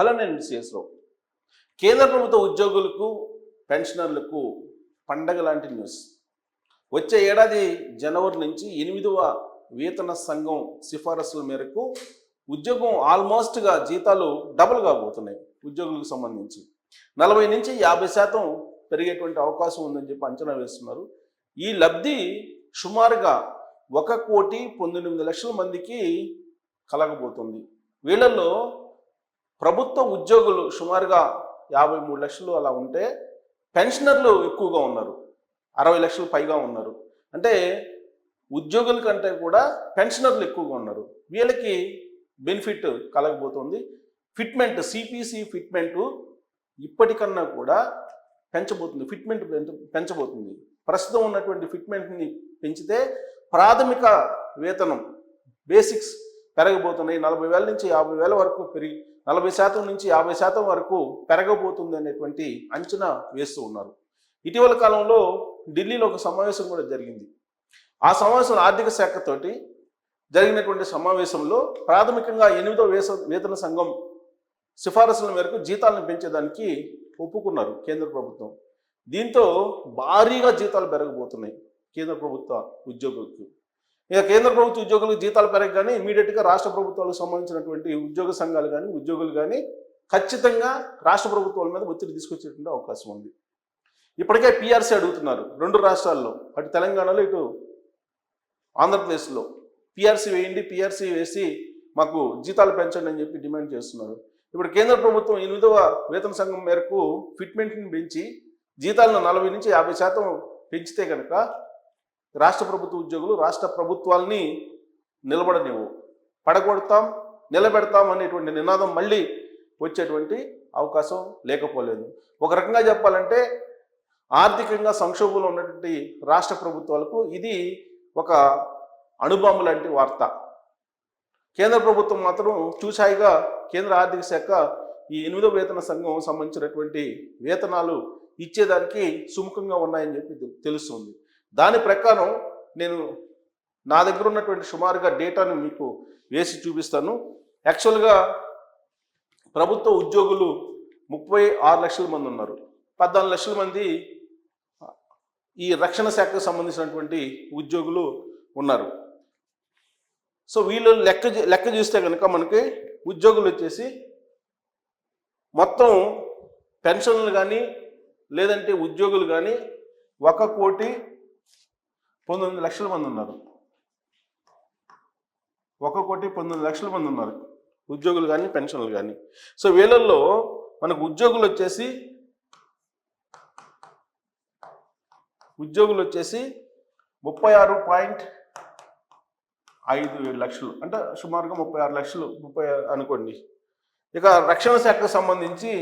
Hello నేను సిఎస్రావు. కేంద్ర ప్రభుత్వ ఉద్యోగులకు పెన్షనర్లకు పండగ లాంటి న్యూస్. వచ్చే ఏడాది జనవరి నుంచి ఎనిమిదవ వేతన సంఘం సిఫారసుల మేరకు ఉద్యోగం ఆల్మోస్ట్గా జీతాలు డబుల్ కాబోతున్నాయి ఉద్యోగులకు సంబంధించి. నలభై నుంచి యాభై శాతం పెరిగేటువంటి అవకాశం ఉందని చెప్పి అంచనా వేస్తున్నారు. ఈ లబ్ధి సుమారుగా ఒక కోటి పంతొమ్మిది లక్షల మందికి కలగబోతుంది. వీళ్ళల్లో ప్రభుత్వ ఉద్యోగులు సుమారుగా యాభై మూడు లక్షలు అలా ఉంటే పెన్షనర్లు ఎక్కువగా ఉన్నారు. అరవై లక్షలు పైగా ఉన్నారు. అంటే ఉద్యోగుల కంటే కూడా పెన్షనర్లు ఎక్కువగా ఉన్నారు. వీళ్ళకి బెనిఫిట్ కలగబోతుంది. ఫిట్మెంట్ సిపిసి ఫిట్మెంట్ ఇప్పటికన్నా కూడా పెంచబోతుంది. ఫిట్మెంట్ పెంచబోతుంది. ప్రస్తుతం ఉన్నటువంటి ఫిట్మెంట్ని పెంచితే ప్రాథమిక వేతనం బేసిక్స్ పెరగబోతున్నాయి. నలభై వేల నుంచి యాభై వేల వరకు పెరిగి నలభై శాతం నుంచి యాభై శాతం వరకు పెరగబోతుంది అనేటువంటి అంచనా వేస్తూ ఉన్నారు. ఇటీవల కాలంలో ఢిల్లీలో ఒక సమావేశం కూడా జరిగింది. ఆ సమావేశం ఆర్థిక శాఖతోటి జరిగినటువంటి సమావేశంలో ప్రాథమికంగా ఎనిమిదో వేస వేతన సంఘం సిఫారసుల మేరకు జీతాలను పెంచేదానికి ఒప్పుకున్నారు కేంద్ర ప్రభుత్వం. దీంతో భారీగా జీతాలు పెరగబోతున్నాయి కేంద్ర ప్రభుత్వ ఉద్యోగులకు. ఇక కేంద్ర ప్రభుత్వ ఉద్యోగులకు జీతాలు పెరగగానే ఇమీడియట్గా రాష్ట్ర ప్రభుత్వాలకు సంబంధించినటువంటి ఉద్యోగ సంఘాలు కానీ ఉద్యోగులు కానీ ఖచ్చితంగా రాష్ట్ర ప్రభుత్వాల మీద ఒత్తిడి తీసుకొచ్చేటువంటి అవకాశం ఉంది. ఇప్పటికే పిఆర్సీ అడుగుతున్నారు. రెండు రాష్ట్రాల్లో అటు తెలంగాణలో ఇటు ఆంధ్రప్రదేశ్లో. పిఆర్సీ వేయండి పిఆర్సీ వేసి మాకు జీతాలు పెంచండి అని చెప్పి డిమాండ్ చేస్తున్నారు. ఇప్పుడు కేంద్ర ప్రభుత్వం ఎనిమిదవ వేతన సంఘం మేరకు ఫిట్మెంట్ని పెంచి జీతాలను నలభై నుంచి యాభై శాతం పెంచితే కనుక రాష్ట్ర ప్రభుత్వ ఉద్యోగులు రాష్ట్ర ప్రభుత్వాల్ని నిలబడనివ్వు. పడగొడతాం నిలబెడతాం అనేటువంటి నినాదం మళ్ళీ వచ్చేటువంటి అవకాశం లేకపోలేదు. ఒక రకంగా చెప్పాలంటే ఆర్థికంగా సంక్షోభంలో ఉన్నటువంటి రాష్ట్ర ప్రభుత్వాలకు ఇది ఒక అణుబాంబు లాంటి వార్త. కేంద్ర ప్రభుత్వం మాత్రం చూసాయిగా కేంద్ర ఆర్థిక శాఖ ఈ ఎనిమిదో వేతన సంఘం సంబంధించినటువంటి వేతనాలు ఇచ్చేదానికి సుముఖంగా ఉన్నాయని చెప్పి తెలుస్తుంది. దాని ప్రకారం నేను నా దగ్గర ఉన్నటువంటి సుమారుగా డేటాను మీకు వేసి చూపిస్తాను. యాక్చువల్గా ప్రభుత్వ ఉద్యోగులు ముప్పై ఆరు లక్షల మంది ఉన్నారు. పద్నాలుగు లక్షల మంది ఈ రక్షణ శాఖకు సంబంధించినటువంటి ఉద్యోగులు ఉన్నారు. సో వీళ్ళు లెక్క లెక్క చూస్తే కనుక మనకి ఉద్యోగులు వచ్చేసి మొత్తం పెన్షన్లు కానీ లేదంటే ఉద్యోగులు కానీ ఒక కోటి పంతొమ్మిది లక్షల మంది ఉన్నారు. ఒక కోటి పంతొమ్మిది లక్షల మంది ఉన్నారు. ఉద్యోగులు కానీ పెన్షన్లు కానీ సో వీళ్ళల్లో మనకు ఉద్యోగులు వచ్చేసి ఉద్యోగులు వచ్చేసి ముప్పై ఆరు పాయింట్ ఐదు ఏడు లక్షలు. అంటే సుమారుగా ముప్పై ఆరు లక్షలు ముప్పై అనుకోండి. ఇక రక్షణ శాఖకు సంబంధించి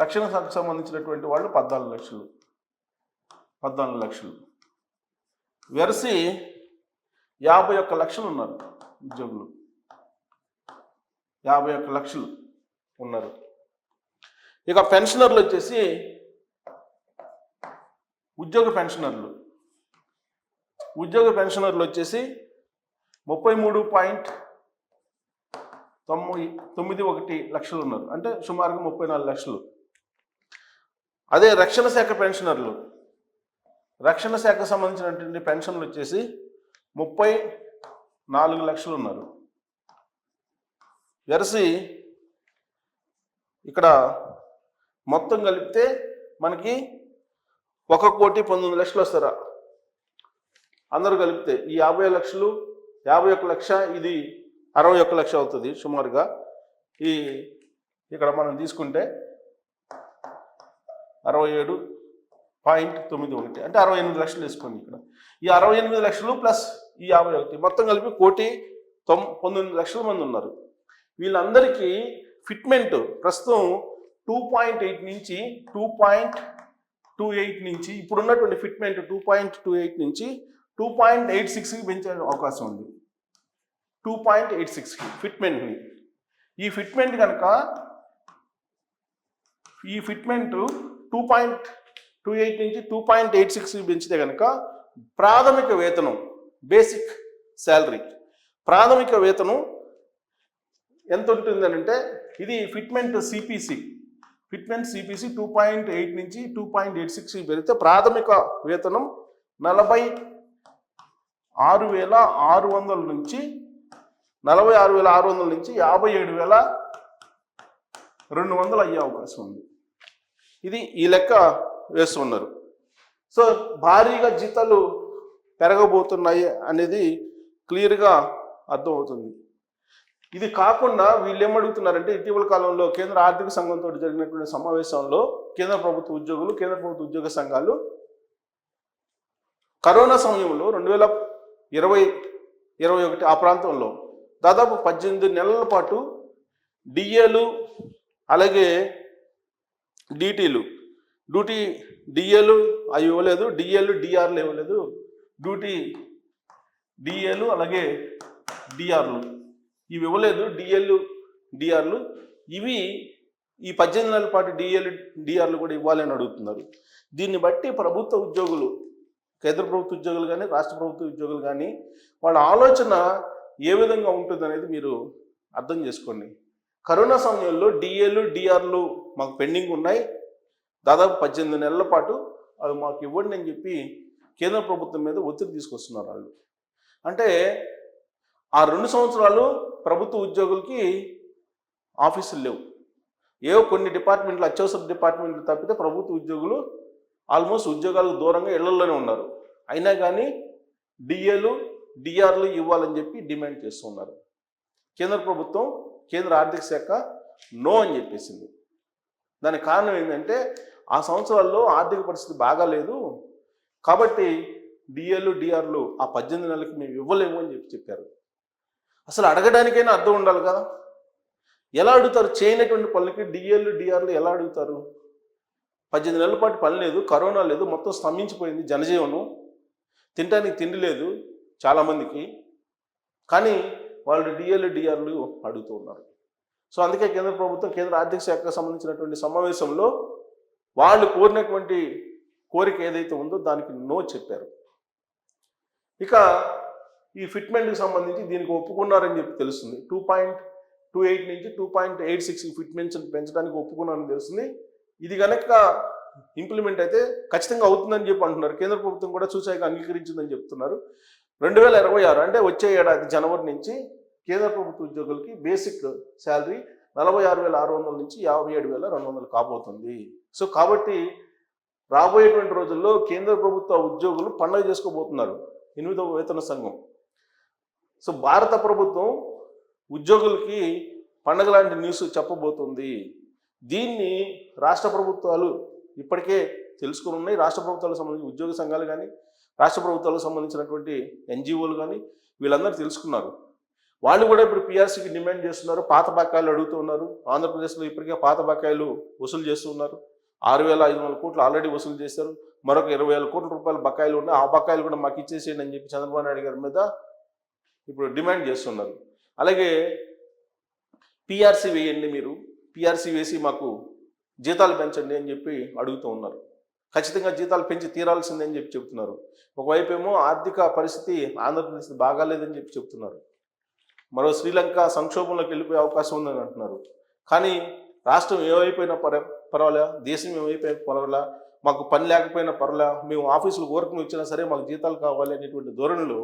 రక్షణ శాఖకు సంబంధించినటువంటి వాళ్ళు పద్నాలుగు లక్షలు. పద్నాలుగు లక్షలు. వెరసి యాభై ఒక్క లక్షలు ఉన్నారు ఉద్యోగులు. యాభై ఒక్క లక్షలు ఉన్నారు. ఇక పెన్షనర్లు వచ్చేసి ఉద్యోగ పెన్షనర్లు. ఉద్యోగ పెన్షనర్లు వచ్చేసి ముప్పై మూడు పాయింట్ తొమ్మిది తొమ్మిది ఒకటి లక్షలు ఉన్నారు. అంటే సుమారుగా ముప్పై నాలుగు లక్షలు. అదే రక్షణ శాఖ పెన్షనర్లు. రక్షణ శాఖకు సంబంధించినటువంటి పెన్షన్లు వచ్చేసి ముప్పై నాలుగు లక్షలు ఉన్నారు. వెరసి ఇక్కడ మొత్తం కలిపితే మనకి ఒక కోటి పంతొమ్మిది లక్షలు వస్తారా? అందరూ కలిపితే ఈ యాభై లక్షలు యాభై ఒక్క లక్ష ఇది అరవై ఒక్క లక్ష అవుతుంది సుమారుగా. ఈ ఇక్కడ మనం తీసుకుంటే అరవై ఏడు పాయింట్ తొమ్మిది ఒకటి. అంటే అరవై ఎనిమిది లక్షలు వేసుకోండి ఇక్కడ. ఈ అరవై ఎనిమిది లక్షలు ప్లస్ ఈ యాభై ఒకటి. మొత్తం కలిపి కోటి తొమ్ పంతొమ్మిది లక్షల మంది ఉన్నారు. వీళ్ళందరికీ ఫిట్మెంట్ ప్రస్తుతం టూ పాయింట్ ఎయిట్ నుంచి టూ పాయింట్ టూ ఎయిట్ నుంచి ఇప్పుడు ఉన్నటువంటి fitment two point two eight నుంచి టూ పాయింట్ ఎయిట్ సిక్స్కి పెంచే అవకాశం ఉంది. టూ పాయింట్ ఎయిట్ సిక్స్కి ఫిట్మెంట్ని. ఈ ఫిట్మెంట్ కనుక ఈ fitment two point two eight నుంచి టూ పాయింట్ ఎయిట్ సిక్స్కి పెంచితే కనుక ప్రాథమిక వేతనం బేసిక్ శాలరీ ప్రాథమిక వేతనం ఎంత ఉంటుంది అంటే ఇది fitment CPC fitment CPC two point eight నుంచి టూ పాయింట్ ఎయిట్ సిక్స్ పెరిగితే ప్రాథమిక వేతనం నలభై ఆరు వేల ఆరు వందల నుంచి నలభై ఆరు వేల ఆరు వందల నుంచి యాభై ఏడు వేల రెండు వందలు అయ్యే అవకాశం ఉంది. ఇది ఈ లెక్క వేస్తున్నారు. సో భారీగా జీతాలు పెరగబోతున్నాయి అనేది క్లియర్గా అర్థమవుతుంది. ఇది కాకుండా వీళ్ళు ఏమడుగుతున్నారంటే ఇటీవల కాలంలో కేంద్ర ఆర్థిక సంఘంతో జరిగినటువంటి సమావేశంలో కేంద్ర ప్రభుత్వ ఉద్యోగులు కేంద్ర ప్రభుత్వ ఉద్యోగ సంఘాలు కరోనా సమయంలో రెండు వేల ఇరవై ఇరవై ఒకటి ఆ ప్రాంతంలో దాదాపు పద్దెనిమిది నెలల పాటు డిఏలు అలాగే డీటీలు డ్యూటీ డిఏలు అవి ఇవ్వలేదు డిఏలు డిఆర్లు ఇవ్వలేదు. డ్యూటీ డిఏలు అలాగే డిఆర్లు ఇవి ఇవ్వలేదు డిఎల్ డిఆర్లు ఇవి ఈ పద్దెనిమిది నెలల పాటు డిఎల్ డిఆర్లు కూడా ఇవ్వాలని అడుగుతున్నారు. దీన్ని బట్టి ప్రభుత్వ ఉద్యోగులు కేంద్ర ప్రభుత్వ ఉద్యోగులు కానీ రాష్ట్ర ప్రభుత్వ ఉద్యోగులు కానీ వాళ్ళ ఆలోచన ఏ విధంగా ఉంటుంది అనేది మీరు అర్థం చేసుకోండి. కరోనా సమయంలో డిఏలు డిఆర్లు మాకు పెండింగ్ ఉన్నాయి. దాదాపు పద్దెనిమిది నెలల పాటు అవి మాకు ఇవ్వండి అని చెప్పి కేంద్ర ప్రభుత్వం మీద ఒత్తిడి తీసుకొస్తున్నారు వాళ్ళు. అంటే ఆ రెండు సంవత్సరాలు ప్రభుత్వ ఉద్యోగులకి ఆఫీసులు లేవు. ఏవో కొన్ని డిపార్ట్మెంట్లు అత్యవసర డిపార్ట్మెంట్లు తప్పితే ప్రభుత్వ ఉద్యోగులు ఆల్మోస్ట్ ఉద్యోగాలకు దూరంగా ఇళ్ళలోనే ఉన్నారు. అయినా కానీ డిఏలు డిఆర్లు ఇవ్వాలని చెప్పి డిమాండ్ చేస్తున్నారు కేంద్ర ప్రభుత్వం కేంద్ర ఆర్థిక శాఖ నో అని చెప్పేసింది. దానికి కారణం ఏంటంటే ఆ సంవత్సరాల్లో ఆర్థిక పరిస్థితి బాగాలేదు కాబట్టి డిఏలు డిఆర్లు ఆ పద్దెనిమిది నెలలకి మేము ఇవ్వలేము అని చెప్పి చెప్పారు. అసలు అడగడానికైనా అర్థం ఉండాలి కదా. ఎలా అడుగుతారు? చేయనటువంటి పనులకి డిఏలు డిఆర్లు ఎలా అడుగుతారు? పద్దెనిమిది నెలల పాటు పని లేదు కరోనా లేదు మొత్తం స్తంభించిపోయింది జనజీవనం. తినడానికి తిండి లేదు చాలామందికి. కానీ వాళ్ళు డిఏలు డిఆర్లు అడుగుతూ ఉన్నారు. సో అందుకే కేంద్ర ప్రభుత్వం కేంద్ర ఆర్థిక శాఖకు సంబంధించినటువంటి సమావేశంలో వాళ్ళు కోరినటువంటి కోరిక ఏదైతే ఉందో దానికి నో చెప్పారు. ఇక ఈ ఫిట్మెంట్కి సంబంధించి దీనికి ఒప్పుకున్నారని చెప్పి తెలుస్తుంది. టూ పాయింట్ టూ ఎయిట్ నుంచి two point eight six fitments పెంచడానికి ఒప్పుకున్నారని తెలుస్తుంది. ఇది కనుక ఇంప్లిమెంట్ అయితే ఖచ్చితంగా అవుతుందని చెప్పి అంటున్నారు. కేంద్ర ప్రభుత్వం కూడా చూసాక అంగీకరించిందని చెప్తున్నారు. రెండు వేల ఇరవై ఆరు అంటే వచ్చే ఏడాది జనవరి నుంచి కేంద్ర ప్రభుత్వ ఉద్యోగులకి బేసిక్ శాలరీ నలభై ఆరు వేల ఆరు వందల నుంచి యాభై ఏడు వేల రెండు వందలు కాబోతుంది. సో కాబట్టి రాబోయేటువంటి రోజుల్లో కేంద్ర ప్రభుత్వ ఉద్యోగులు పండుగ చేసుకోబోతున్నారు. ఎనిమిదవ వేతన సంఘం. సో భారత ప్రభుత్వం ఉద్యోగులకి పండగ లాంటి న్యూస్ చెప్పబోతుంది. దీన్ని రాష్ట్ర ప్రభుత్వాలు ఇప్పటికే తెలుసుకుని ఉన్నాయి. రాష్ట్ర ప్రభుత్వాలకు సంబంధించి ఉద్యోగ సంఘాలు కానీ రాష్ట్ర ప్రభుత్వాలకు సంబంధించినటువంటి ఎన్జిఓలు కానీ వీళ్ళందరూ తెలుసుకున్నారు. వాళ్ళు కూడా ఇప్పుడు పిఆర్సీకి డిమాండ్ చేస్తున్నారు. పాత బకాయిలు అడుగుతూ ఉన్నారు ఆంధ్రప్రదేశ్లో ఇప్పటికే పాత బకాయిలు వసూలు చేస్తూ ఉన్నారు ఆరు వేల ఐదు వందల కోట్లు ఆల్రెడీ వసూలు చేశారు. మరొక ఇరవై వేల కోట్ల రూపాయల బకాయిలు ఉన్నాయి. ఆ బకాయిలు కూడా మాకు ఇచ్చేసేయండి అని చెప్పి చంద్రబాబు నాయుడు గారి మీద ఇప్పుడు డిమాండ్ చేస్తున్నారు. అలాగే పిఆర్సీ వేయండి మీరు. పిఆర్సీ వేసి మాకు జీతాలు పెంచండి అని చెప్పి అడుగుతూ ఉన్నారు. ఖచ్చితంగా జీతాలు పెంచి తీరాల్సిందే అని చెప్పి చెప్తున్నారు. ఒకవైపు ఏమో ఆర్థిక పరిస్థితి ఆంధ్రప్రదేశ్ బాగాలేదని చెప్పి చెప్తున్నారు. మరో శ్రీలంక సంక్షోభంలోకి వెళ్ళిపోయే అవకాశం ఉందని అంటున్నారు. కానీ రాష్ట్రం ఏమైపోయినా పర పర్వాలే దేశం ఏమైపోయిన పర్వాలా మాకు పని లేకపోయినా పర్వాలా మేము ఆఫీసులు వర్క్ ఇచ్చినా సరే మాకు జీతాలు కావాలి అనేటువంటి ధోరణులు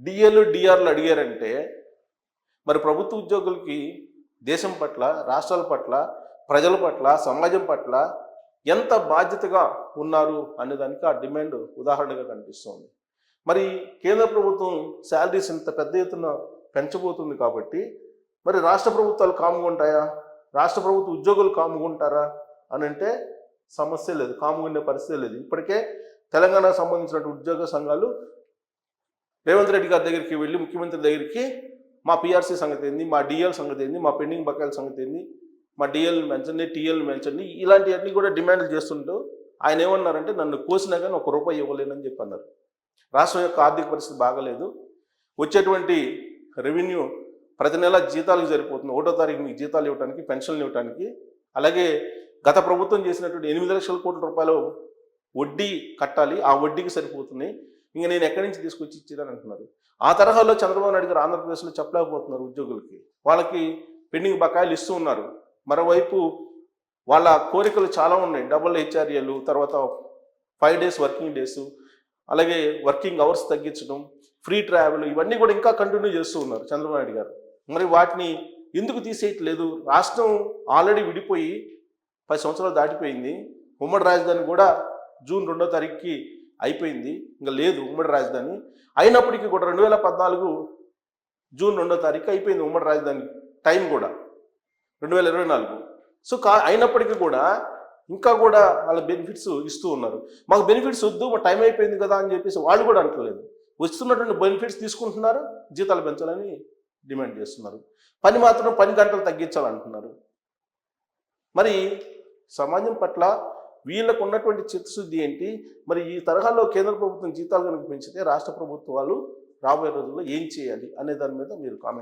డిఏలు డిఆర్లు అడిగారంటే మరి ప్రభుత్వ ఉద్యోగులకి దేశం పట్ల రాష్ట్రాల పట్ల ప్రజల పట్ల సమాజం పట్ల ఎంత బాధ్యతగా ఉన్నారు అనేదానికి ఆ డిమాండ్ ఉదాహరణగా కనిపిస్తోంది. మరి కేంద్ర ప్రభుత్వం శాలరీస్ ఇంత పెద్ద ఎత్తున పెంచబోతుంది కాబట్టి మరి రాష్ట్ర ప్రభుత్వాలు కాముగా ఉంటాయా? రాష్ట్ర ప్రభుత్వ ఉద్యోగులు కాముగా అని అంటే సమస్య లేదు కాముగా పరిస్థితి లేదు. ఇప్పటికే తెలంగాణకు సంబంధించినటువంటి ఉద్యోగ సంఘాలు రేవంత్ రెడ్డి గారి దగ్గరికి వెళ్ళి ముఖ్యమంత్రి దగ్గరికి మా పిఆర్సీ సంగతి ఏంది మా డిఎల్ సంగతి ఏంది మా పెండింగ్ బకాయిల సంగతి ఏంది మా డిఎల్ పెంచండి టీఎల్ పెంచండి ఇలాంటివన్నీ కూడా డిమాండ్లు చేస్తుంటూ ఆయన ఏమన్నారంటే నన్ను కోసినా కానీ ఒక రూపాయి ఇవ్వలేనని చెప్పి అన్నారు రాష్ట్రం యొక్క ఆర్థిక పరిస్థితి బాగలేదు. వచ్చేటువంటి రెవెన్యూ ప్రతి నెల జీతాలకు సరిపోతుంది. ఒకటో తారీఖు మీకు జీతాలు ఇవ్వడానికి పెన్షన్లు ఇవ్వడానికి అలాగే గత ప్రభుత్వం చేసినటువంటి ఎనిమిది లక్షల కోట్ల రూపాయలు వడ్డీ కట్టాలి. ఆ వడ్డీకి సరిపోతున్నాయి ఇంకా నేను ఎక్కడి నుంచి తీసుకొచ్చి ఇచ్చేదని అంటున్నారు. ఆ తరహాలో చంద్రబాబు నాయుడు గారు ఆంధ్రప్రదేశ్లో చెప్పలేకపోతున్నారు ఉద్యోగులకి. వాళ్ళకి పెండింగ్ బకాయిలు ఇస్తూ ఉన్నారు. మరోవైపు వాళ్ళ కోరికలు చాలా ఉన్నాయి. డబుల్ హెచ్ఆర్ఏలు తర్వాత ఫైవ్ డేస్ వర్కింగ్ డేస్ అలాగే వర్కింగ్ అవర్స్ తగ్గించడం ఫ్రీ ట్రావెల్ ఇవన్నీ కూడా ఇంకా కంటిన్యూ చేస్తూ ఉన్నారు చంద్రబాబు నాయుడు గారు. మరి వాటిని ఎందుకు తీసేయట్లేదు? రాష్ట్రం ఆల్రెడీ విడిపోయి పది సంవత్సరాలు దాటిపోయింది. ఉమ్మడి రాజధాని కూడా జూన్ రెండో తారీఖుకి అయిపోయింది. ఇంకా లేదు ఉమ్మడి రాజధాని. అయినప్పటికీ కూడా రెండు వేల పద్నాలుగు జూన్ రెండో తారీఖు అయిపోయింది ఉమ్మడి రాజధాని టైం కూడా. రెండు వేల ఇరవై నాలుగు. సో కా అయినప్పటికీ కూడా ఇంకా కూడా వాళ్ళ బెనిఫిట్స్ ఇస్తూ ఉన్నారు. మాకు బెనిఫిట్స్ వద్దు మా టైం అయిపోయింది కదా అని చెప్పేసి వాళ్ళు కూడా అంటలేదు. వస్తున్నటువంటి బెనిఫిట్స్ తీసుకుంటున్నారు? జీతాలు పెంచాలని డిమాండ్ చేస్తున్నారు. పని మాత్రం పని గంటలు తగ్గించాలంటున్నారు. మరి సమాజం పట్ల వీళ్ళకు ఉన్నటువంటి చిత్తశుద్ధి ఏంటి? మరి ఈ తరహాలో కేంద్ర ప్రభుత్వం జీతాలు కనుక పెంచితే రాష్ట్ర ప్రభుత్వాలు రాబోయే రోజుల్లో ఏం చేయాలి అనే దాని మీద మీరు కామెంట్